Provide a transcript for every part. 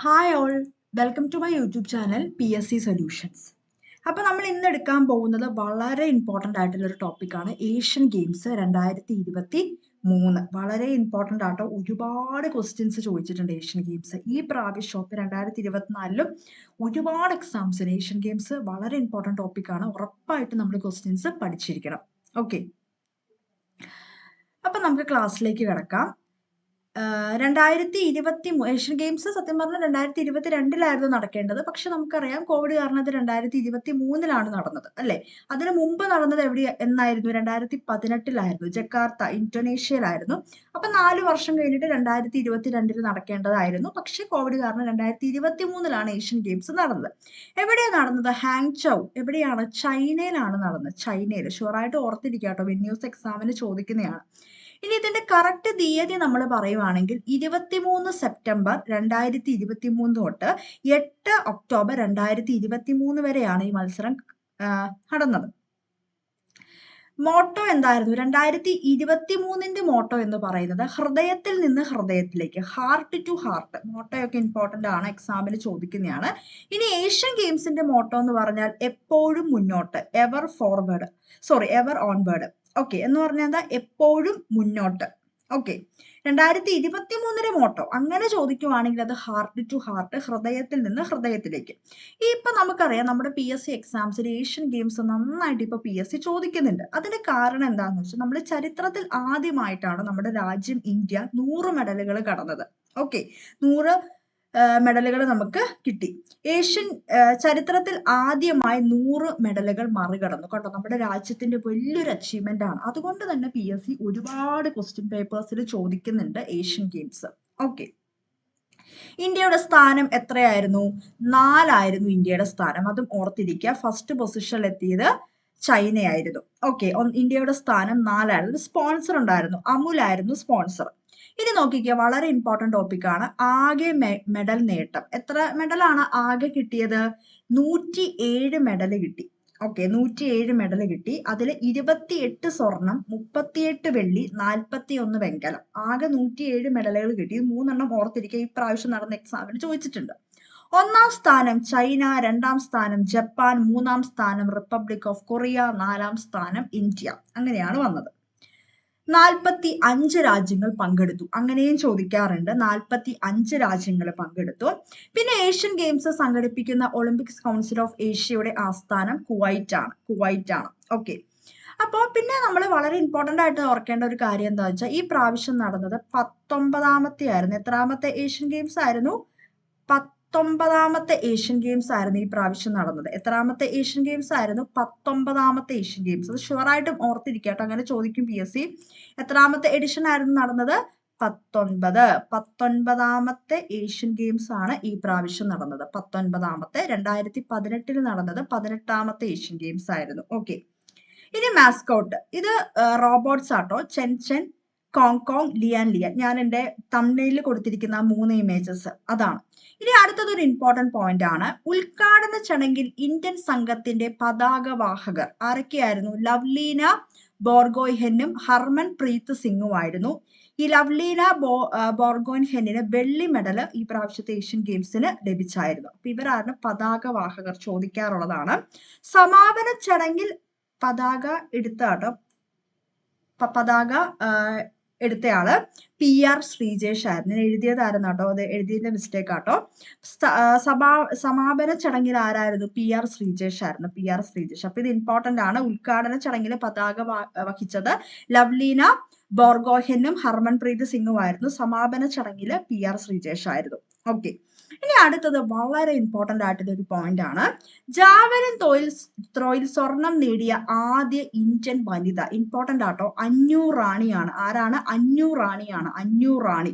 Hi all welcome to my YouTube channel P S C solutions അപ്പോൾ നമ്മൾ ഇന്ന് എടുക്കാൻ പോകുന്നത് വളരെ ഇമ്പോർട്ടന്റ് ആയിട്ടുള്ള ഒരു ടോപ്പിക്കാണ് ഏഷ്യൻ ഗെയിംസ് രണ്ടായിരത്തി ഇരുപത്തി മൂന്ന് വളരെ ഇമ്പോർട്ടന്റ് ആട്ടോ. ഒരുപാട് ക്വസ്റ്റ്യൻസ് ചോദിച്ചിട്ടുണ്ട് ഏഷ്യൻ ഗെയിംസ് ഈ പ്രാവശ്യം രണ്ടായിരത്തി ഇരുപത്തിനാലിലും ഒരുപാട് എക്സാംസിന് ഏഷ്യൻ ഗെയിംസ് വളരെ ഇമ്പോർട്ടന്റ് ടോപ്പിക്കാണ് ഉറപ്പായിട്ട് നമ്മൾ ക്വസ്റ്റ്യൻസ് പഠിച്ചിരിക്കണം. ഓക്കെ അപ്പം നമുക്ക് ക്ലാസ്സിലേക്ക് കിടക്കാം. രണ്ടായിരത്തി ഇരുപത്തി ഏഷ്യൻ ഗെയിംസ് സത്യം പറഞ്ഞാൽ രണ്ടായിരത്തി ഇരുപത്തി രണ്ടിലായിരുന്നു നടക്കേണ്ടത്. പക്ഷെ നമുക്കറിയാം കോവിഡ് കാരണം അത് രണ്ടായിരത്തി ഇരുപത്തി മൂന്നിലാണ് നടന്നത് അല്ലെ? അതിനു മുമ്പ് നടന്നത് എവിടെ എന്നായിരുന്നു? രണ്ടായിരത്തി പതിനെട്ടിലായിരുന്നു. ജക്കാർത്ത ഇന്തോനേഷ്യയിലായിരുന്നു. അപ്പൊ നാല് വർഷം കഴിഞ്ഞിട്ട് രണ്ടായിരത്തി ഇരുപത്തി രണ്ടിൽ നടക്കേണ്ടതായിരുന്നു. പക്ഷെ കോവിഡ് കാരണം രണ്ടായിരത്തി ഇരുപത്തി മൂന്നിലാണ് ഏഷ്യൻ ഗെയിംസ് നടന്നത്. എവിടെയാണ് നടന്നത്? ഹാങ് ചൗ എവിടെയാണ്? ചൈനയിലാണ് നടന്നത്. ചൈനയിൽ. ഷുവറായിട്ട് ഓർത്തിരിക്കാട്ടോ കേട്ടോ. വെന്യൂസ് എക്സാമിന് ചോദിക്കുന്നതാണ്. ഇനി ഇതിന്റെ കറക്റ്റ് തീയതി നമ്മൾ പറയുവാണെങ്കിൽ ഇരുപത്തിമൂന്ന് സെപ്റ്റംബർ രണ്ടായിരത്തി ഇരുപത്തി മൂന്ന് തൊട്ട് എട്ട് ഒക്ടോബർ രണ്ടായിരത്തി ഇരുപത്തി മൂന്ന് വരെയാണ് ഈ മത്സരം നടന്നത്. മോട്ടോ എന്തായിരുന്നു? രണ്ടായിരത്തി ഇരുപത്തി മൂന്നിന്റെ മോട്ടോ എന്ന് പറയുന്നത് ഹൃദയത്തിൽ നിന്ന് ഹൃദയത്തിലേക്ക് ഹാർട്ട് ടു ഹാർട്ട് മോട്ടോയൊക്കെ ഇമ്പോർട്ടന്റ് ആണ് എക്സാമിന് ചോദിക്കുന്നതാണ് ഇനി ഏഷ്യൻ ഗെയിംസിന്റെ മോട്ടോ എന്ന് പറഞ്ഞാൽ എപ്പോഴും മുന്നോട്ട് ever forward sorry ever onward okay എന്ന് പറഞ്ഞാൽ എന്താ? എപ്പോഴും മുന്നോട്ട്. ഓക്കെ രണ്ടായിരത്തി ഇരുപത്തി മൂന്നിലെ മോട്ടോ അങ്ങനെ ചോദിക്കുവാണെങ്കിൽ അത് ഹാർട്ട് ടു ഹാർട്ട് ഹൃദയത്തിൽ നിന്ന് ഹൃദയത്തിലേക്ക്. ഈ ഇപ്പൊ നമുക്കറിയാം നമ്മുടെ പി എസ് സി എക്സാംസിൽ ഏഷ്യൻ ഗെയിംസ് നന്നായിട്ട് ഇപ്പൊ പി എസ് സി ചോദിക്കുന്നുണ്ട്. അതിന് കാരണം എന്താണെന്ന് വെച്ചാൽ നമ്മുടെ ചരിത്രത്തിൽ ആദ്യമായിട്ടാണ് നമ്മുടെ രാജ്യം ഇന്ത്യ നൂറ് മെഡലുകൾ കടന്നത്. ഓക്കെ നൂറ് മെഡലുകൾ നമുക്ക് കിട്ടി. ഏഷ്യൻ ചരിത്രത്തിൽ ആദ്യമായി നൂറ് മെഡലുകൾ മറികടന്നു. കേട്ടോ നമ്മുടെ രാജ്യത്തിന്റെ വലിയൊരു അച്ചീവ്മെന്റ് ആണ്. അതുകൊണ്ട് തന്നെ പി എസ് സി ഒരുപാട് ക്വസ്റ്റ്യൻ പേപ്പേഴ്സിൽ ചോദിക്കുന്നുണ്ട് ഏഷ്യൻ ഗെയിംസ് ഓക്കെ ഇന്ത്യയുടെ സ്ഥാനം എത്രയായിരുന്നു? നാലായിരുന്നു ഇന്ത്യയുടെ സ്ഥാനം. അതും ഓർത്തിരിക്കുക. ഫസ്റ്റ് പൊസിഷനിൽ എത്തിയത് ചൈനയായിരുന്നു. ഓക്കെ ഇന്ത്യയുടെ സ്ഥാനം നാലായിരുന്നു. സ്പോൺസർ ഉണ്ടായിരുന്നു. അമുൽ ആയിരുന്നു സ്പോൺസർ ഇനി നോക്കിക്കുക വളരെ ഇമ്പോർട്ടന്റ് ടോപ്പിക്കാണ് ആകെ മെഡൽ നേട്ടം. എത്ര മെഡലാണ് ആകെ കിട്ടിയത്? നൂറ്റി ഏഴ് മെഡൽ കിട്ടി. ഓക്കെ നൂറ്റി ഏഴ് മെഡൽ കിട്ടി. അതിൽ ഇരുപത്തി എട്ട് സ്വർണം മുപ്പത്തിയെട്ട് വെള്ളി നാൽപ്പത്തി ഒന്ന് വെങ്കലം. ആകെ നൂറ്റി ഏഴ് മെഡലുകൾ കിട്ടി മൂന്നെണ്ണം ഓർത്തിരിക്കുക. ഈ പ്രാവശ്യം നടന്ന എക്സാമിന് ചോദിച്ചിട്ടുണ്ട്. ഒന്നാം സ്ഥാനം ചൈന രണ്ടാം സ്ഥാനം ജപ്പാൻ മൂന്നാം സ്ഥാനം റിപ്പബ്ലിക് ഓഫ് കൊറിയ നാലാം സ്ഥാനം ഇന്ത്യ. അങ്ങനെയാണ് വന്നത്. നാൽപ്പത്തി അഞ്ച് രാജ്യങ്ങൾ പങ്കെടുത്തു. അങ്ങനെയും ചോദിക്കാറുണ്ട്. നാൽപ്പത്തി അഞ്ച് രാജ്യങ്ങൾ പങ്കെടുത്തു. പിന്നെ ഏഷ്യൻ ഗെയിംസ് സംഘടിപ്പിക്കുന്ന ഒളിമ്പിക്സ് കൗൺസിൽ ഓഫ് ഏഷ്യയുടെ ആസ്ഥാനം കുവൈറ്റ് ആണ് കുവൈറ്റ് ആണ് ഓക്കെ. അപ്പോൾ പിന്നെ നമ്മൾ വളരെ ഇമ്പോർട്ടന്റ് ആയിട്ട് ഓർക്കേണ്ട ഒരു കാര്യം എന്താ വെച്ചാൽ ഈ പ്രാവശ്യം നടന്നത് പത്തൊമ്പതാമത്തെ ആയിരുന്നു എത്രാമത്തെ ഏഷ്യൻ ഗെയിംസ് ആയിരുന്നു? പത്ത് പത്തൊമ്പതാമത്തെ ഏഷ്യൻ ഗെയിംസ് ആയിരുന്നു ഈ പ്രാവശ്യം നടന്നത്. എത്രാമത്തെ ഏഷ്യൻ ഗെയിംസ് ആയിരുന്നു? പത്തൊമ്പതാമത്തെ ഏഷ്യൻ ഗെയിംസ് അത് ഷുവറായിട്ടും ഓർത്തിരിക്കട്ടോ അങ്ങനെ ചോദിക്കും പി എസ് സി എത്രാമത്തെ എഡിഷൻ ആയിരുന്നു നടന്നത്? പത്തൊൻപത്. പത്തൊൻപതാമത്തെ ഏഷ്യൻ ഗെയിംസ് ആണ് ഈ പ്രാവശ്യം നടന്നത്. പത്തൊൻപതാമത്തെ രണ്ടായിരത്തി പതിനെട്ടിൽ നടന്നത് പതിനെട്ടാമത്തെ ഏഷ്യൻ ഗെയിംസ് ആയിരുന്നു. ഓക്കെ ഇനി മാസ്കോട്ട് ഇത് റോബോട്ട്സ് ആട്ടോ. ചെൻ ചെൻ കോങ്കോങ് ലിയാൻ ലിയാൻ ഞാൻ എന്റെ തമിഴ്നയിൽ കൊടുത്തിരിക്കുന്ന മൂന്ന് ഇമേജസ് അതാണ്. ഇനി അടുത്തത് ഒരു ഇമ്പോർട്ടന്റ് പോയിന്റ് ആണ്. ഉദ്ഘാടന ചടങ്ങിൽ ഇന്ത്യൻ സംഘത്തിന്റെ പതാകവാഹകർ ആരൊക്കെയായിരുന്നു? ലവ്ലീന ബോർഗോയ്ഹെന്നും ഹർമൻ പ്രീത് സിംഗുമായിരുന്നു ഈ ലവ്ലീന ബോ ബോർഗോൻഹെന്നിന് വെള്ളി മെഡൽ ഈ പ്രാവശ്യത്തെ ഏഷ്യൻ ഗെയിംസിന് ലഭിച്ചായിരുന്നു. അപ്പൊ ഇവരാണ് പതാകവാഹകർ ചോദിക്കാറുള്ളതാണ്. സമാപന ചടങ്ങിൽ പതാക എടുത്താട്ടോ പതാക എടുത്തയാൾ പി ആർ ശ്രീജേഷ് ആയിരുന്നു. ഞാൻ എഴുതിയതായിരുന്നു കേട്ടോ. അത് എഴുതിയതിന്റെ മിസ്റ്റേക്ക് ആട്ടോ. സഭാ സമാപന ചടങ്ങിൽ ആരായിരുന്നു? പി ആർ ശ്രീജേഷ് ആയിരുന്നു. P R Sreejesh. അപ്പൊ ഇത് ഇമ്പോർട്ടന്റ് ആണ്. ഉദ്ഘാടന ചടങ്ങിൽ പതാക വഹിച്ചത് ലവ്ലീന ബോർഗോഹനും ഹർമൻപ്രീത് സിംഗുമായിരുന്നു. സമാപന ചടങ്ങിൽ പി ആർ ശ്രീജേഷ് ആയിരുന്നു. ഓക്കെ ഇനി അടുത്തത് വളരെ ഇമ്പോർട്ടന്റ് ആയിട്ടുള്ള ഒരു പോയിന്റ് ആണ്. ജാവലിൻ തോയിൽ ത്രോയിൽ സ്വർണം നേടിയ ആദ്യ ഇന്ത്യൻ വനിത. ഇമ്പോർട്ടന്റ് ആട്ടോ. അഞ്ഞൂറാണിയാണ് റാണിയാണ്. ആരാണ്? അഞ്ഞൂറാണിയാണ് റാണിയാണ്. അഞ്ഞൂറാണി റാണി.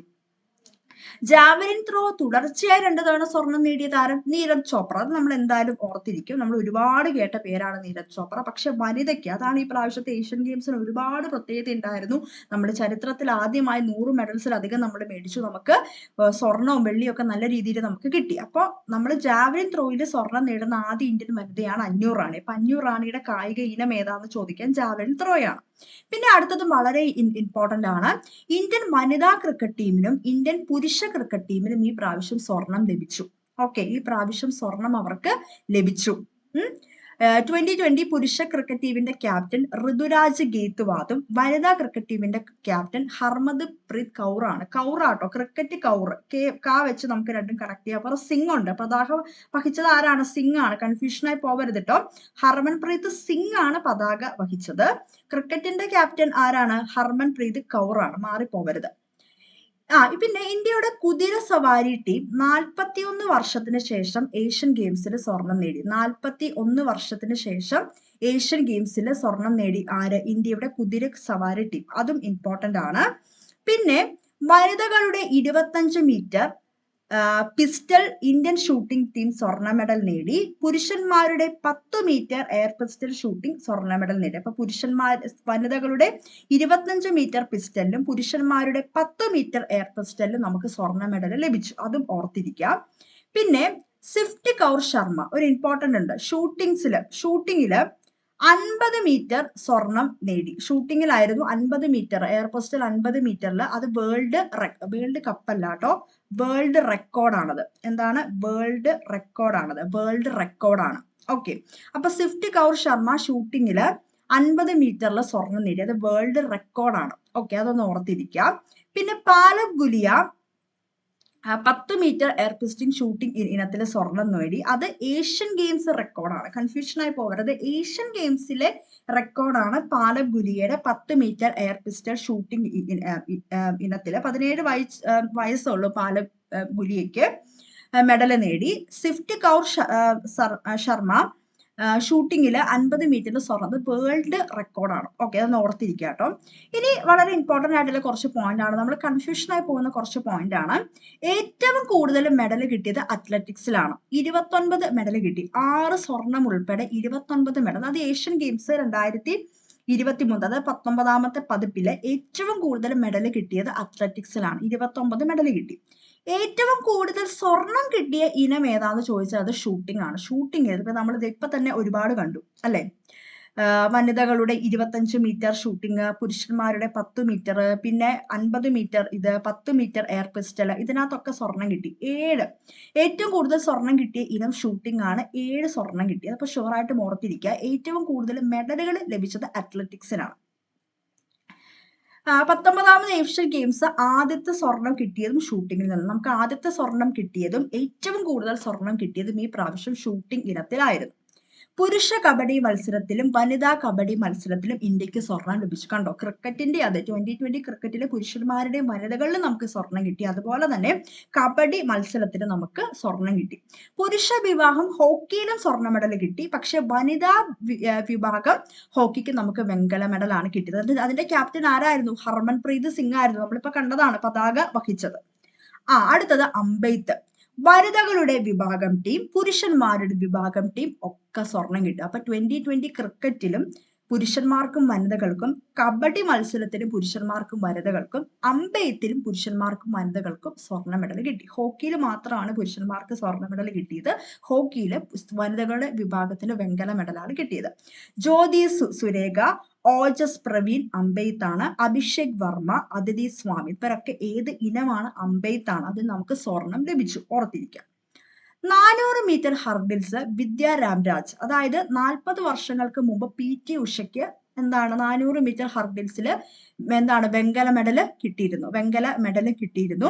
ജാവലിൻ ത്രോ തുടർച്ചയായി രണ്ടു തവണ സ്വർണം നേടിയ താരം നീരജ് ചോപ്ര. അത് നമ്മൾ എന്തായാലും ഓർത്തിരിക്കും. നമ്മൾ ഒരുപാട് കേട്ട പേരാണ് നീരജ് ചോപ്ര. പക്ഷെ വനിതയ്ക്ക് അതാണ് ഈ പ്രാവശ്യത്തെ ഏഷ്യൻ ഗെയിംസിന് ഒരുപാട് പ്രത്യേകത ഉണ്ടായിരുന്നു. നമ്മുടെ ചരിത്രത്തിൽ ആദ്യമായി നൂറ് മെഡൽസിലധികം നമ്മൾ മേടിച്ചു. നമുക്ക് സ്വർണവും വെള്ളിയും ഒക്കെ നല്ല രീതിയിൽ നമുക്ക് കിട്ടി. അപ്പോൾ നമ്മൾ ജാവലിൻ ത്രോയിൽ സ്വർണം നേടുന്ന ആദ്യ ഇന്ത്യൻ വനിതയാണ് അഞ്ഞൂറ് റാണി. അപ്പൊ അഞ്ഞൂറ് റാണിയുടെ കായിക ഇനം ഏതാന്ന് ചോദിക്കാൻ ജാവലിൻ ത്രോയാണ്. പിന്നെ അടുത്തത് വളരെ ഇമ്പോർട്ടന്റ് ആണ്. ഇന്ത്യൻ വനിതാ ക്രിക്കറ്റ് ടീമിനും ഇന്ത്യൻ പുരുഷ ക്രിക്കറ്റ് ടീമിനും ഈ പ്രാവശ്യം സ്വർണം ലഭിച്ചു. ഓക്കെ ഈ പ്രാവശ്യം സ്വർണം അവർക്ക് ലഭിച്ചു. ട്വന്റി ട്വന്റി പുരുഷ ക്രിക്കറ്റ് ടീമിന്റെ ക്യാപ്റ്റൻ ഋതുരാജ് ഗേത്വാദും വനിതാ ക്രിക്കറ്റ് ടീമിന്റെ ക്യാപ്റ്റൻ ഹർമദ് പ്രീത് കൗറാണ്. കൗറാട്ടോ ക്രിക്കറ്റ് കൗർ. കെ കാ വെച്ച് നമുക്ക് രണ്ടും കണക്ട് ചെയ്യാം. അപ്പൊ സിംഗ് ഉണ്ട്. പതാക വഹിച്ചത് ആരാണ്? സിംഗ് ആണ്. കൺഫ്യൂഷനായി പോകരുത് കേട്ടോ ഹർമൻ പ്രീത് സിംഗ് ആണ് പതാക വഹിച്ചത്. ക്രിക്കറ്റിന്റെ ക്യാപ്റ്റൻ ആരാണ്? ഹർമൻ പ്രീത് കൗറാണ്. മാറിപ്പോകരുത് ആ പിന്നെ ഇന്ത്യയുടെ കുതിര സവാരി ടീം നാൽപ്പത്തി ഒന്ന് വർഷത്തിന് ശേഷം ഏഷ്യൻ ഗെയിംസിൽ സ്വർണം നേടി. നാൽപ്പത്തി ഒന്ന് വർഷത്തിന് ശേഷം ഏഷ്യൻ ഗെയിംസിൽ സ്വർണം നേടി ആര്? ഇന്ത്യയുടെ കുതിര സവാരി ടീം അതും ഇമ്പോർട്ടന്റ് ആണ്. പിന്നെ വനിതകളുടെ ഇരുപത്തഞ്ച് metre pistol Indian shooting team സ്വർണ മെഡൽ നേടി. പുരുഷന്മാരുടെ പത്ത് മീറ്റർ എയർ പിസ്റ്റൾ ഷൂട്ടിംഗ് സ്വർണ മെഡൽ നേടി. അപ്പൊ പുരുഷന്മാർ വനിതകളുടെ ഇരുപത്തഞ്ച് മീറ്റർ പിസ്റ്റലിലും പുരുഷന്മാരുടെ പത്ത് മീറ്റർ എയർ പിസ്റ്റലിലും നമുക്ക് സ്വർണ മെഡൽ ലഭിച്ചു. അതും ഓർത്തിരിക്കാം. പിന്നെ സിഫ്റ്റ് കൗർ ശർമ്മ ഒരു ഇമ്പോർട്ടന്റ് ഉണ്ട്. ഷൂട്ടിങ്സിൽ ഷൂട്ടിങ്ങിൽ അൻപത് മീറ്റർ സ്വർണം നേടി. ഷൂട്ടിങ്ങിലായിരുന്നു അൻപത് മീറ്റർ എയർ പോസ്റ്റൽ അൻപത് മീറ്ററിൽ അത് വേൾഡ് വേൾഡ് കപ്പല്ല കേട്ടോ. വേൾഡ് റെക്കോർഡാണത്. എന്താണ്? വേൾഡ് റെക്കോർഡാണത്. വേൾഡ് റെക്കോർഡാണ്. ഓക്കെ. അപ്പൊ സ്വിഫ്റ്റ് കൗർ ശർമ്മ ഷൂട്ടിങ്ങിൽ അൻപത് മീറ്ററിൽ സ്വർണം നേടി. അത് വേൾഡ് റെക്കോർഡാണ്. ഓക്കെ അതൊന്ന് ഓർത്തിരിക്കുക പിന്നെ പാലബ് ഗുലിയ പത്ത് മീറ്റർ എയർ പിസ്റ്റിംഗ് ഷൂട്ടിംഗ് ഇനത്തിൽ സ്വർണം നേടി. അത് ഏഷ്യൻ ഗെയിംസ് റെക്കോർഡാണ് കൺഫ്യൂഷനായി പോകരുത്. ഏഷ്യൻ ഗെയിംസിലെ റെക്കോർഡാണ് പാലബ് ഗുലിയയുടെ പത്ത് മീറ്റർ എയർ പിസ്റ്റർ ഷൂട്ടിംഗ് ഇനത്തിൽ പതിനേഴ് വയസ്സ് വയസ്സുള്ളൂ പാലബ് ഗുലിയയ്ക്ക് മെഡൽ നേടി. സ്വിഫ്റ്റ് കൗർ ശർമ്മ ഷൂട്ടിങ്ങിൽ അൻപത് മീറ്ററിൽ സ്വർണത് വേൾഡ് റെക്കോർഡാണ്. ഓക്കെ അതൊന്ന് ഓർത്തിരിക്കുക കേട്ടോ. ഇനി വളരെ ഇമ്പോർട്ടന്റ് ആയിട്ടുള്ള കുറച്ച് പോയിന്റ് ആണ്. നമ്മൾ കൺഫ്യൂഷനായി പോകുന്ന കുറച്ച് പോയിന്റ് ആണ്. ഏറ്റവും കൂടുതൽ മെഡൽ കിട്ടിയത് അത്ലറ്റിക്സിലാണ് ഇരുപത്തൊൻപത് മെഡൽ കിട്ടി. ആറ് സ്വർണം ഉൾപ്പെടെ ഇരുപത്തൊൻപത് മെഡൽ അത് ഏഷ്യൻ ഗെയിംസ് രണ്ടായിരത്തി ഇരുപത്തിമൂന്ന് അതായത് പത്തൊമ്പതാമത്തെ പതിപ്പിലെ ഏറ്റവും കൂടുതൽ മെഡൽ കിട്ടിയത് അത്ലറ്റിക്സിലാണ് ഇരുപത്തൊമ്പത് മെഡൽ കിട്ടി. ഏറ്റവും കൂടുതൽ സ്വർണം കിട്ടിയ ഇനം ഏതാന്ന് ചോദിച്ചാൽ അത് ഷൂട്ടിംഗ് ആണ്. ഷൂട്ടിംഗ് ഇപ്പൊ നമ്മൾ ഇപ്പൊ തന്നെ ഒരുപാട് കണ്ടു അല്ലെ? വനിതകളുടെ ഇരുപത്തഞ്ച് മീറ്റർ ഷൂട്ടിംഗ് പുരുഷന്മാരുടെ പത്ത് മീറ്റർ പിന്നെ അൻപത് മീറ്റർ ഇത് പത്ത് മീറ്റർ എയർ പിസ്റ്റൽ ഇതിനകത്തൊക്കെ സ്വർണം കിട്ടി. ഏഴ്. ഏറ്റവും കൂടുതൽ സ്വർണം കിട്ടിയ ഇനം ഷൂട്ടിംഗ് ആണ് ഏഴ് സ്വർണം കിട്ടിയത്. അപ്പൊ ഷുവറായിട്ട് ഓർത്തിരിക്കുക ഏറ്റവും കൂടുതൽ മെഡലുകൾ ലഭിച്ചത് അത്ലറ്റിക്സിനാണ് പത്തൊമ്പതാമത് ഏഷ്യൻ ഗെയിംസ് ആദ്യത്തെ സ്വർണം കിട്ടിയതും ഷൂട്ടിങ്ങിൽ നിന്ന്. നമുക്ക് ആദ്യത്തെ സ്വർണം കിട്ടിയതും ഏറ്റവും കൂടുതൽ സ്വർണം കിട്ടിയതും ഈ പ്രാവശ്യം ഷൂട്ടിംഗ് ഇനത്തിലായിരുന്നു. പുരുഷ കബഡി മത്സരത്തിലും വനിതാ കബഡി മത്സരത്തിലും ഇന്ത്യയ്ക്ക് സ്വർണം ലഭിച്ചു. കണ്ടോ? ക്രിക്കറ്റിന്റെ അതെ ട്വന്റി ട്വന്റി ക്രിക്കറ്റിലെ പുരുഷന്മാരുടെയും വനിതകളിലും നമുക്ക് സ്വർണം കിട്ടി. അതുപോലെ തന്നെ കബഡി മത്സരത്തിന് നമുക്ക് സ്വർണം കിട്ടി. പുരുഷ വിവാഹം ഹോക്കിയിലും സ്വർണ മെഡൽ കിട്ടി. പക്ഷെ വനിതാ വിഭാഗം ഹോക്കിക്ക് നമുക്ക് വെങ്കല മെഡലാണ് കിട്ടിയത്. അതിന്റെ ക്യാപ്റ്റൻ ആരായിരുന്നു? ഹർമൻപ്രീത് സിംഗ് ആയിരുന്നു. നമ്മളിപ്പോ കണ്ടതാണ് പതാക വഹിച്ചത്. ആ അടുത്തത് അമ്പെയ്ത്ത് വനിതകളുടെ വിഭാഗം ടീം പുരുഷന്മാരുടെ വിഭാഗം ടീം ഒക്കെ സ്വർണം കിട്ടും. അപ്പൊ ട്വന്റി ട്വന്റി ക്രിക്കറ്റിലും പുരുഷന്മാർക്കും വനിതകൾക്കും കബഡി മത്സരത്തിലും പുരുഷന്മാർക്കും വനിതകൾക്കും അമ്പയത്തിലും പുരുഷന്മാർക്കും വനിതകൾക്കും സ്വർണ മെഡൽ കിട്ടി. ഹോക്കിയിൽ മാത്രമാണ് പുരുഷന്മാർക്ക് സ്വർണ മെഡൽ കിട്ടിയത്. ഹോക്കിയിലെ വനിതകളുടെ വിഭാഗത്തിന് വെങ്കല മെഡലാണ് കിട്ടിയത്. ജ്യോതി സുരേഖ ഓജസ് പ്രവീൺ അമ്പെയ്ത്താണ് അഭിഷേക് വർമ്മ അതിഥി സ്വാമി ഇവരൊക്കെ ഏത് ഇനമാണ് അമ്പെയ്ത്താണ് അത് നമുക്ക് സ്വർണം ലഭിച്ചു ഓർത്തിരിക്കാം. നാനൂറ് മീറ്റർ ഹർഡിൽസ് വിദ്യ രാംരാജ് അതായത് നാൽപ്പത് വർഷങ്ങൾക്ക് മുമ്പ് പി ടി ഉഷയ്ക്ക് എന്താണ് നാനൂറ് മീറ്റർ ഹർഡിൽസിൽ എന്താണ് വെങ്കല മെഡൽ കിട്ടിയിരുന്നു വെങ്കല മെഡൽ കിട്ടിയിരുന്നു.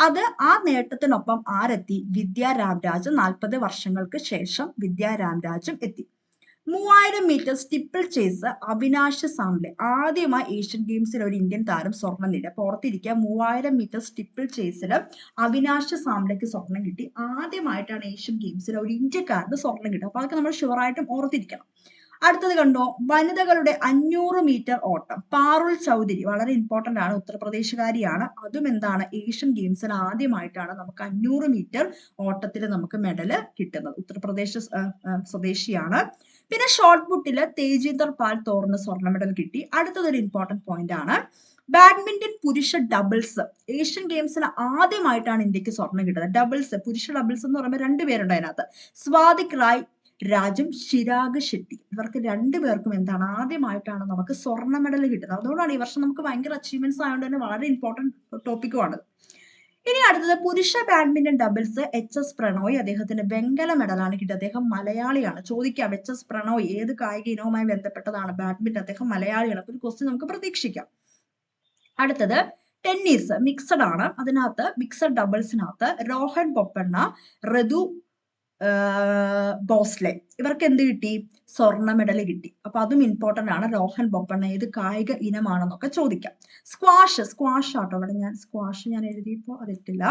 അത് ആ നേട്ടത്തിനൊപ്പം ആരെത്തി? വിദ്യ രാംരാജ് നാൽപ്പത് വർഷങ്ങൾക്ക് ശേഷം വിദ്യ രാംരാജും എത്തി. മൂവായിരം metre steeplechase Avinash Sable ആദ്യമായി ഏഷ്യൻ ഗെയിംസിൽ ഒരു ഇന്ത്യൻ താരം സ്വർണം നേടി. അപ്പൊ ഓർത്തിരിക്കുക മൂവായിരം മീറ്റർ സ്റ്റിപ്പിൾ ചേസിൽ അവിനാശ് സാംബ്ലയ്ക്ക് സ്വർണം കിട്ടി. ആദ്യമായിട്ടാണ് ഏഷ്യൻ ഗെയിംസിൽ ഒരു ഇന്ത്യക്കാരന് സ്വർണം കിട്ടുക. അപ്പൊ അതൊക്കെ നമ്മൾ ഷുവറായിട്ടും ഓർത്തിരിക്കണം. അടുത്തത് കണ്ടോ വനിതകളുടെ അഞ്ഞൂറ് മീറ്റർ ഓട്ടം. പാറുൽ ചൗധരി വളരെ ഇമ്പോർട്ടന്റ് ആണ് ഉത്തർപ്രദേശുകാരിയാണ്. അതും എന്താണ് ഏഷ്യൻ ഗെയിംസിൽ ആദ്യമായിട്ടാണ് നമുക്ക് അഞ്ഞൂറ് മീറ്റർ ഓട്ടത്തിൽ നമുക്ക് മെഡൽ കിട്ടുന്നത്. ഉത്തർപ്രദേശ് സ്വദേശിയാണ്. പിന്നെ ഷോർട്ട് പുട്ടിൽ തേജീന്ദർ പാൽ തോർന്ന് സ്വർണ മെഡൽ കിട്ടി. അടുത്തതൊരു ഇമ്പോർട്ടന്റ് പോയിന്റ് ആണ്. ബാഡ്മിന്റൺ പുരുഷ ഡബിൾസ് ഏഷ്യൻ ഗെയിംസിൽ ആദ്യമായിട്ടാണ് ഇന്ത്യയ്ക്ക് സ്വർണം കിട്ടുന്നത്. ഡബിൾസ് പുരുഷ ഡബിൾസ് എന്ന് പറയുമ്പോൾ രണ്ടുപേരുണ്ട് അതിനകത്ത്. സ്വാതിക് റായ് രാജും ശിരാഗ് ഷെട്ടി. ഇവർക്ക് രണ്ടുപേർക്കും എന്താണ്? ആദ്യമായിട്ടാണ് നമുക്ക് സ്വർണ മെഡൽ കിട്ടുന്നത്. അതുകൊണ്ടാണ് ഈ വർഷം നമുക്ക് ഭയങ്കര അച്ചീവ്മെന്റ്സ് ആയതുകൊണ്ട് തന്നെ വളരെ ഇമ്പോർട്ടന്റ് ടോപ്പിക്കുമാണ് ഇനി അടുത്തത് പുരുഷ badminton doubles H S Prannoy. അദ്ദേഹത്തിന് വെങ്കല മെഡലാണ് കിട്ടിയത്. അദ്ദേഹം മലയാളിയാണ്. ചോദിക്കാം എച്ച് എസ് പ്രണോയ് ഏത് കായിക ഇനവുമായി ബന്ധപ്പെട്ടതാണ് ബാഡ്മിന്റൺ അദ്ദേഹം മലയാളിയാണ്. അപ്പൊ ഒരു ക്വസ്റ്റ്യൻ നമുക്ക് പ്രതീക്ഷിക്കാം. അടുത്തത് ടെന്നീസ് മിക്സഡ് ആണ്. അതിനകത്ത് മിക്സഡ് ഡബിൾസിനകത്ത് രോഹൻ ബൊപ്പണ്ണ ഋതു ബോസ്ലെ. ഇവർക്ക് എന്ത് കിട്ടി? സ്വർണ മെഡൽ കിട്ടി. അപ്പൊ അതും ഇമ്പോർട്ടന്റ് ആണ്. രോഹൻ ബൊപ്പണ്ണ ഏത് കായിക ഇനമാണെന്നൊക്കെ ചോദിക്കാം. സ്ക്വാഷ് സ്ക്വാഷ് ആട്ടോ. ഇവിടെ ഞാൻ സ്ക്വാഷ് ഞാൻ എഴുതിയപ്പോൾ അതിട്ടില്ല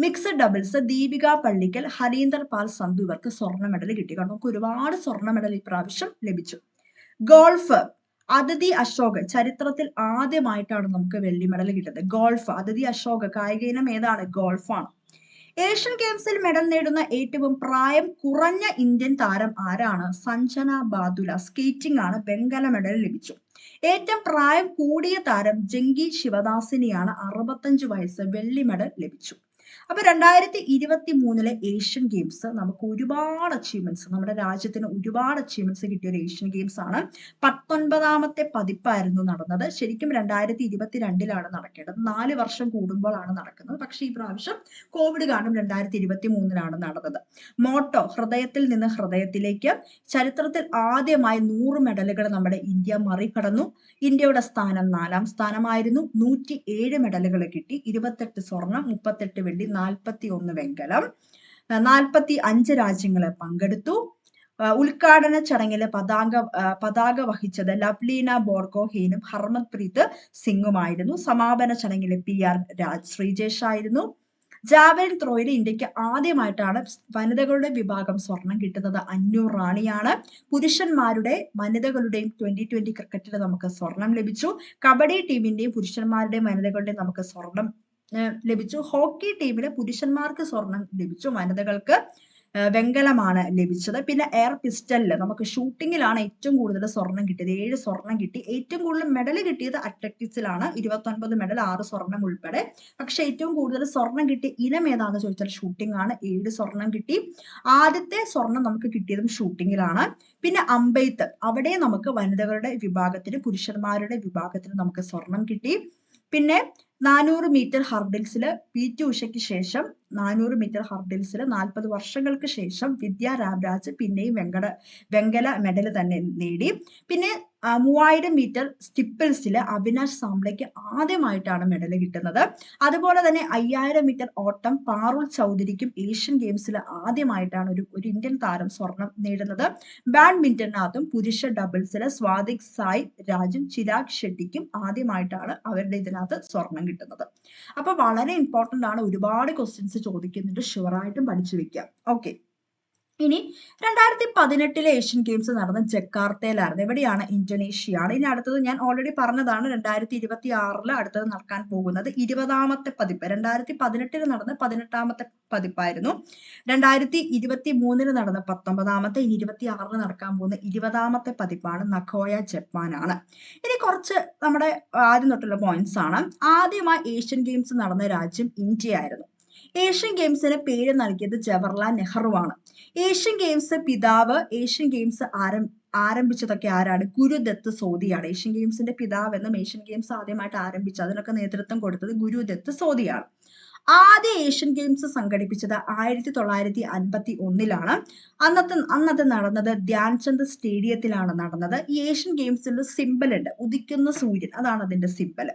മിക്സഡ് ഡബിൾസ് ദീപിക പള്ളിക്കൽ ഹരീന്ദർ പാൽ സന്ധു ഇവർക്ക് സ്വർണ മെഡൽ കിട്ടി. കാരണം നമുക്ക് ഒരുപാട് സ്വർണ മെഡൽ ഇപ്രാവശ്യം ലഭിച്ചു. ഗോൾഫ് അതിഥി അശോക്. ചരിത്രത്തിൽ ആദ്യമായിട്ടാണ് നമുക്ക് വെള്ളി മെഡൽ കിട്ടുന്നത്. ഗോൾഫ് അതിഥി അശോക്. കായിക ഇനം ഏതാണ്? ഗോൾഫാണ്. ഏഷ്യൻ ഗെയിംസിൽ മെഡൽ നേടുന്ന ഏറ്റവും പ്രായം കുറഞ്ഞ ഇന്ത്യൻ താരം ആരാണ്? സഞ്ജന ബാദുല. സ്കേറ്റിംഗ് ആണ് വെങ്കല മെഡൽ ലഭിച്ചു. ഏറ്റവും പ്രായം കൂടിയ താരം ജംഗി ശിവദാസിനിയാണ് അറുപത്തഞ്ച് വയസ്സ് വെള്ളി മെഡൽ ലഭിച്ചു. അപ്പൊ രണ്ടായിരത്തി ഇരുപത്തി മൂന്നിലെ ഏഷ്യൻ ഗെയിംസ് നമുക്ക് ഒരുപാട് അച്ചീവ്മെന്റ്സ് നമ്മുടെ രാജ്യത്തിന് ഒരുപാട് അച്ചീവ്മെന്റ്സ് കിട്ടിയ ഒരു ഏഷ്യൻ ഗെയിംസ് ആണ്. പത്തൊൻപതാമത്തെ പതിപ്പായിരുന്നു നടന്നത്. ശരിക്കും രണ്ടായിരത്തി ഇരുപത്തിരണ്ടിലാണ് നടക്കേണ്ടത്. നാല് വർഷം കൂടുമ്പോഴാണ് നടക്കുന്നത്. പക്ഷേ ഈ പ്രാവശ്യം കോവിഡ് കാരണം രണ്ടായിരത്തി ഇരുപത്തി മൂന്നിലാണ് നടന്നത്. മോട്ടോ ഹൃദയത്തിൽ നിന്ന് ഹൃദയത്തിലേക്ക്. ചരിത്രത്തിൽ ആദ്യമായി നൂറ് മെഡലുകൾ നമ്മുടെ ഇന്ത്യ മറികടന്നു. ഇന്ത്യയുടെ സ്ഥാനം നാലാം സ്ഥാനമായിരുന്നു. നൂറ്റി ഏഴ് മെഡലുകൾ കിട്ടി. ഇരുപത്തെട്ട് സ്വർണം മുപ്പത്തെട്ട് വെള്ളി നാൽപ്പത്തി ഒന്ന് വെങ്കലം. നാൽപ്പത്തി അഞ്ച് രാജ്യങ്ങൾ പങ്കെടുത്തു. ഉദ്ഘാടന ചടങ്ങിൽ പതാക പതാക വഹിച്ചത് ലവ്ലീന ബോർഗോഹെയിനും ഹർമത് പ്രീത് സിംഗുമായിരുന്നു സമാപന ചടങ്ങിൽ പി ആർ രാജ് ശ്രീജേഷ് ആയിരുന്നു. ജാവലിൻ ത്രോയിൽ ഇന്ത്യയ്ക്ക് ആദ്യമായിട്ടാണ് വനിതകളുടെ വിഭാഗം സ്വർണം കിട്ടുന്നത് അന്നു റാണിയാണ്. പുരുഷന്മാരുടെ വനിതകളുടെയും ട്വന്റി ട്വന്റി ക്രിക്കറ്റിൽ നമുക്ക് സ്വർണം ലഭിച്ചു. കബഡി ടീമിന്റെയും പുരുഷന്മാരുടെയും വനിതകളുടെയും നമുക്ക് സ്വർണം ലഭിച്ചു. ഹോക്കി ടീമിലെ പുരുഷന്മാർക്ക് സ്വർണം ലഭിച്ചു. വനിതകൾക്ക് വെങ്കലമാണ് ലഭിച്ചത്. പിന്നെ എയർ പിസ്റ്റലിൽ നമുക്ക് ഷൂട്ടിങ്ങിലാണ് ഏറ്റവും കൂടുതൽ സ്വർണം കിട്ടിയത്. ഏഴ് സ്വർണം കിട്ടി. ഏറ്റവും കൂടുതൽ മെഡൽ കിട്ടിയത് അത്ലറ്റിക്സിലാണ്. ഇരുപത്തൊൻപത് മെഡൽ ആറ് സ്വർണം ഉൾപ്പെടെ. പക്ഷെ ഏറ്റവും കൂടുതൽ സ്വർണം കിട്ടിയ ഇനം ഏതാണെന്ന് ചോദിച്ചാൽ ഷൂട്ടിംഗ് ആണ് ഏഴ് സ്വർണം കിട്ടി. ആദ്യത്തെ സ്വർണം നമുക്ക് കിട്ടിയതും ഷൂട്ടിങ്ങിലാണ്. പിന്നെ അമ്പെയ്ത്ത്. അവിടെ നമുക്ക് വനിതകളുടെ വിഭാഗത്തിന് പുരുഷന്മാരുടെ വിഭാഗത്തിന് നമുക്ക് സ്വർണം കിട്ടി. പിന്നെ നാനൂറ് മീറ്റർ ഹർഡിൽസിൽ പി ടി ഉഷയ്ക്ക് ശേഷം നാനൂറ് മീറ്റർ ഹർഡിൽസിൽ നാൽപ്പത് വർഷങ്ങൾക്ക് ശേഷം വിദ്യ രാംരാജ് പിന്നെയും വെങ്കട വെങ്കല മെഡൽ തന്നെ നേടി. പിന്നെ മൂവായിരം മീറ്റർ സ്റ്റിപ്പിൾസിൽ അവിനാഷ് സാംബ്ലയ്ക്ക് ആദ്യമായിട്ടാണ് മെഡൽ കിട്ടുന്നത്. അതുപോലെ തന്നെ അയ്യായിരം മീറ്റർ ഓട്ടം പാറുൾ ചൗധരിക്കും ഏഷ്യൻ ഗെയിംസിൽ ആദ്യമായിട്ടാണ് ഒരു ഒരു ഇന്ത്യൻ താരം സ്വർണം നേടുന്നത്. ബാഡ്മിന്റണിനകത്തും പുരുഷ ഡബിൾസിൽ സ്വാതിക് സായ് രാജും ചിരാഗ് ഷെട്ടിക്കും ആദ്യമായിട്ടാണ് അവരുടെ ഇതിനകത്ത് സ്വർണം കിട്ടുന്നത്. അപ്പൊ വളരെ ഇമ്പോർട്ടന്റ് ആണ് ഒരുപാട് ക്വസ്റ്റ്യൻസ് ചോദിക്കുന്നുണ്ട്. ഷുവറായിട്ടും പഠിച്ചു വെക്കാം. ഓക്കെ ഇനി രണ്ടായിരത്തി പതിനെട്ടിലെ ഏഷ്യൻ ഗെയിംസ് നടന്ന ജക്കാർത്തയിലായിരുന്നു. എവിടെയാണ്? ഇന്തോനേഷ്യയാണ്. ഇനി അടുത്തത് ഞാൻ ഓൾറെഡി പറഞ്ഞതാണ്. രണ്ടായിരത്തി ഇരുപത്തി ആറിൽ അടുത്തത് നടക്കാൻ പോകുന്നത് ഇരുപതാമത്തെ പതിപ്പ്. രണ്ടായിരത്തി പതിനെട്ടിൽ നടന്ന പതിനെട്ടാമത്തെ പതിപ്പായിരുന്നു. രണ്ടായിരത്തി ഇരുപത്തി മൂന്നിന് നടന്ന പത്തൊമ്പതാമത്തെ ഇരുപത്തി ആറിന് നടക്കാൻ പോകുന്ന ഇരുപതാമത്തെ പതിപ്പാണ് നഖോയ ജപ്പാനാണ് ഇനി കുറച്ച് നമ്മുടെ ആദ്യം തൊട്ടുള്ള പോയിന്റ്സ് ആണ്. ആദ്യമായി ഏഷ്യൻ ഗെയിംസ് നടന്ന രാജ്യം ഇന്ത്യ ആയിരുന്നു ഏഷ്യൻ ഗെയിംസിന് പേര് നൽകിയത് ജവഹർലാൽ നെഹ്റു ആണ് ഏഷ്യൻ ഗെയിംസ് പിതാവ് ഏഷ്യൻ ഗെയിംസ് ആരം ആരംഭിച്ചതൊക്കെ ആരാണ്? ഗുരുദത്ത് സോദിയാണ് ഏഷ്യൻ ഗെയിംസിന്റെ പിതാവ് എന്നും ഏഷ്യൻ ഗെയിംസ് ആദ്യമായിട്ട് ആരംഭിച്ചു. അതിനൊക്കെ നേതൃത്വം കൊടുത്തത് ഗുരുദത്ത് സോദിയാണ് ആദ്യ ഏഷ്യൻ ഗെയിംസ് സംഘടിപ്പിച്ചത് ആയിരത്തി തൊള്ളായിരത്തി അൻപത്തി ഒന്നിലാണ് അന്നത്തെ അന്നത്തെ നടന്നത് ധ്യാൻചന്ദ് സ്റ്റേഡിയത്തിലാണ് നടന്നത്. ഈ ഏഷ്യൻ ഗെയിംസിൽ സിമ്പിൾ ഉണ്ട് ഉദിക്കുന്ന സൂര്യൻ. അതാണ് അതിന്റെ സിമ്പിൾ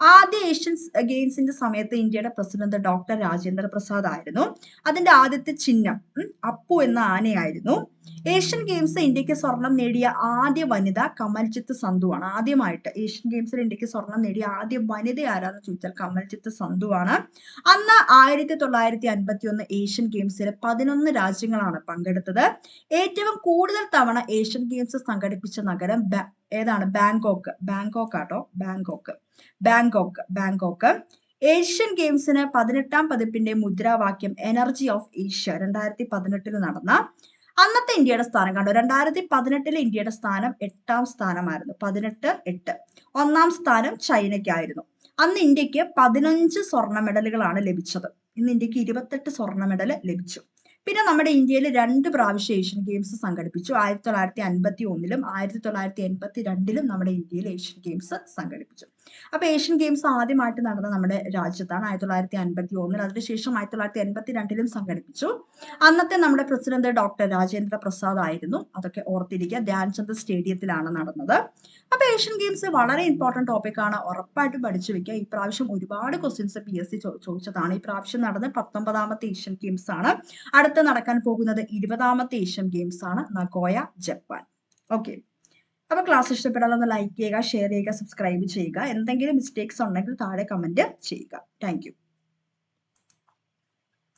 ആദ്യ ഏഷ്യൻ ഗെയിംസിന്റെ സമയത്ത് ഇന്ത്യയുടെ പ്രസിഡന്റ് ഡോക്ടർ രാജേന്ദ്ര പ്രസാദ് ആയിരുന്നു. അതിന്റെ ആദ്യത്തെ ചിഹ്നം അപ്പു എന്ന ആനയായിരുന്നു. ഏഷ്യൻ ഗെയിംസ് ഇന്ത്യയ്ക്ക് സ്വർണം നേടിയ ആദ്യ വനിത കമൽജിത്ത് സന്ധു ആണ് ആദ്യമായിട്ട് ഏഷ്യൻ ഗെയിംസിൽ ഇന്ത്യയ്ക്ക് സ്വർണം നേടിയ ആദ്യ വനിത ആരാന്ന് ചോദിച്ചാൽ കമൽജിത്ത് സന്ധു ആണ് അന്ന് ആയിരത്തി തൊള്ളായിരത്തി അൻപത്തി ഒന്ന് ഏഷ്യൻ ഗെയിംസിൽ പതിനൊന്ന് രാജ്യങ്ങളാണ് പങ്കെടുത്തത്. ഏറ്റവും കൂടുതൽ തവണ ഏഷ്യൻ ഗെയിംസ് സംഘടിപ്പിച്ച നഗരം ഏതാണ്? ബാങ്കോക്ക്. ബാങ്കോക്ക് ആട്ടോ. ബാങ്കോക്ക്. ബാങ്കോക്ക്. ബാങ്കോക്ക്. ഏഷ്യൻ ഗെയിംസിന് പതിനെട്ടാം പതിപ്പിന്റെ മുദ്രാവാക്യം എനർജി ഓഫ് ഏഷ്യ രണ്ടായിരത്തി പതിനെട്ടിൽ നടന്ന അന്നത്തെ ഇന്ത്യയുടെ സ്ഥാനം കണ്ടു? രണ്ടായിരത്തി പതിനെട്ടിലെ ഇന്ത്യയുടെ സ്ഥാനം എട്ടാം സ്ഥാനമായിരുന്നു. പതിനെട്ട് എട്ട്. ഒന്നാം സ്ഥാനം ചൈനയ്ക്കായിരുന്നു. അന്ന് ഇന്ത്യയ്ക്ക് പതിനഞ്ച് സ്വർണ മെഡലുകളാണ് ലഭിച്ചത്. ഇന്ന് ഇന്ത്യയ്ക്ക് ഇരുപത്തെട്ട് സ്വർണ മെഡൽ ലഭിച്ചു. പിന്നെ നമ്മുടെ ഇന്ത്യയിൽ രണ്ട് പ്രാവശ്യം ഏഷ്യൻ ഗെയിംസ് സംഘടിപ്പിച്ചു. ആയിരത്തി തൊള്ളായിരത്തി അൻപത്തി ഒന്നിലും ആയിരത്തി തൊള്ളായിരത്തി എൺപത്തി രണ്ടിലും നമ്മുടെ ഇന്ത്യയിൽ ഏഷ്യൻ ഗെയിംസ് സംഘടിപ്പിച്ചു. അപ്പൊ ഏഷ്യൻ ഗെയിംസ് ആദ്യമായിട്ട് നടന്ന നമ്മുടെ രാജ്യത്താണ്. ആയിരത്തി തൊള്ളായിരത്തി അൻപത്തി ഒന്നിൽ അതിനുശേഷം ആയിരത്തി തൊള്ളായിരത്തി എൺപത്തി രണ്ടിലും സംഘടിപ്പിച്ചു. അന്നത്തെ നമ്മുടെ പ്രസിഡന്റ് ഡോക്ടർ രാജേന്ദ്ര പ്രസാദ് ആയിരുന്നു. അതൊക്കെ ഓർത്തിരിക്കുക. ധ്യാൻചന്ദ് സ്റ്റേഡിയത്തിലാണ് നടന്നത്. അപ്പൊ ഏഷ്യൻ ഗെയിംസ് വളരെ ഇമ്പോർട്ടന്റ് ടോപ്പിക് ആണ്. ഉറപ്പായിട്ടും പഠിച്ചു വെക്കുക. ഇപ്രാവശ്യം ഒരുപാട് ക്വസ്റ്റ്യൻസ് പി എസ് സി ചോദിച്ചതാണ്. ഈ പ്രാവശ്യം നടന്ന പത്തൊമ്പതാമത്തെ ഏഷ്യൻ ഗെയിംസ് ആണ്. അടുത്ത് നടക്കാൻ പോകുന്നത് ഇരുപതാമത്തെ ഏഷ്യൻ ഗെയിംസ് ആണ്. Nagoya Japan. ഓക്കെ അപ്പൊ ക്ലാസ് ഇഷ്ടപ്പെടാതെ ലൈക്ക് ചെയ്യുക ഷെയർ ചെയ്യുക സബ്സ്ക്രൈബ് ചെയ്യുക. എന്തെങ്കിലും മിസ്റ്റേക്സ് ഉണ്ടെങ്കിൽ താഴെ കമന്റ് ചെയ്യുക. താങ്ക്